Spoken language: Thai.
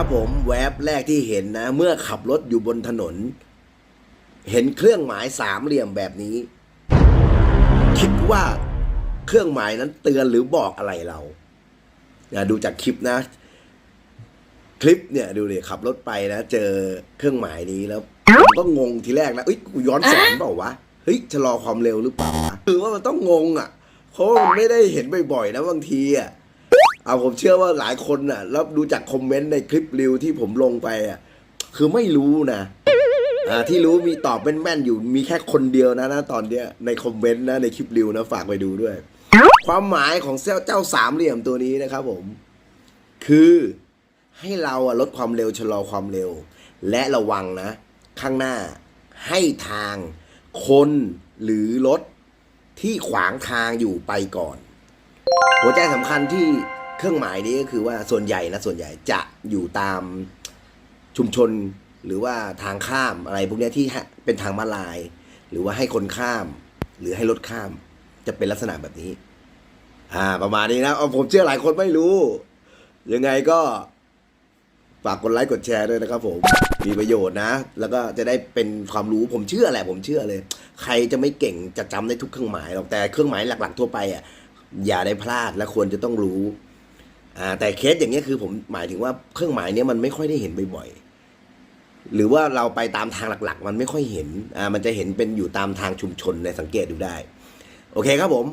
ครับผมแวบแรกที่เห็นนะ เมื่อขับรถอยู่บนถนน เห็นเครื่องหมายสามเหลี่ยมแบบนี้ คิดว่าเครื่องหมายนั้นเตือนหรือบอกอะไรเราอย่าดูจากคลิปนะ คลิปเนี่ยดูดิขับรถไปนะเจอเครื่องหมายนี้แล้วผมก็งงทีแรกนะเอ้ยกูย้อนแสงเปล่าวะเฮ้ยชะลอความเร็วหรือเปล่าวะคือว่ามันต้องงงอะเพราะมันไม่ได้เห็นบ่อยๆนะบางทีอะ เอาผมเชื่อว่าหลายคนอะแล้วดูจากคอมเมนต์ในคลิปรีวที่ผมลงไปอะคือไม่รู้นะอ่าที่รู้มีตอบแม่นๆอยู่มีแค่คนเดียวนะนะตอนเนี้ยในคอมเมนต์นะในคลิปรีวนะฝากไปดูด้วย ความหมายของเจ้าสามเหลี่ยมตัวนี้นะครับผม คือให้เราอะลดความเร็วชะลอความเร็ว และระวังนะ ข้างหน้าให้ทางคนหรือรถที่ขวางทางอยู่ไปก่อน หัวใจสำคัญที่ เครื่องหมายนี้ก็คือว่าส่วนใหญ่นะส่วนใหญ่จะอยู่ตามชุมชนหรือว่าทางข้ามอะไรพวกนี้ที่เป็นทางมาลาย หรือว่าให้คนข้าม หรือให้รถข้าม จะเป็นลักษณะแบบนี้ อ่า ประมาณนี้นะผมเชื่อหลายคนไม่รู้ ยังไงก็ฝากกดไลค์กดแชร์ด้วยนะครับผมมีประโยชน์นะ แล้วก็จะได้เป็นความรู้ผมเชื่อแหละ ผมเชื่อเลย ใครจะไม่เก่งจะจำได้ทุกเครื่องหมายหรอกแต่เครื่องหมายหลัก ๆ ทั่วไปอะอย่าได้พลาดและควรจะต้องรู้ อ่าแต่เคสอย่างนี้คือผมหมายถึงว่าเครื่องหมายเนี้ยมันไม่ค่อยได้เห็นบ่อยๆหรือว่าเราไปตามทางหลักๆ มันไม่ค่อยเห็นอ่ามันจะเห็นเป็นอยู่ตามทางชุมชนในสังเกตดูได้ โอเคครับผม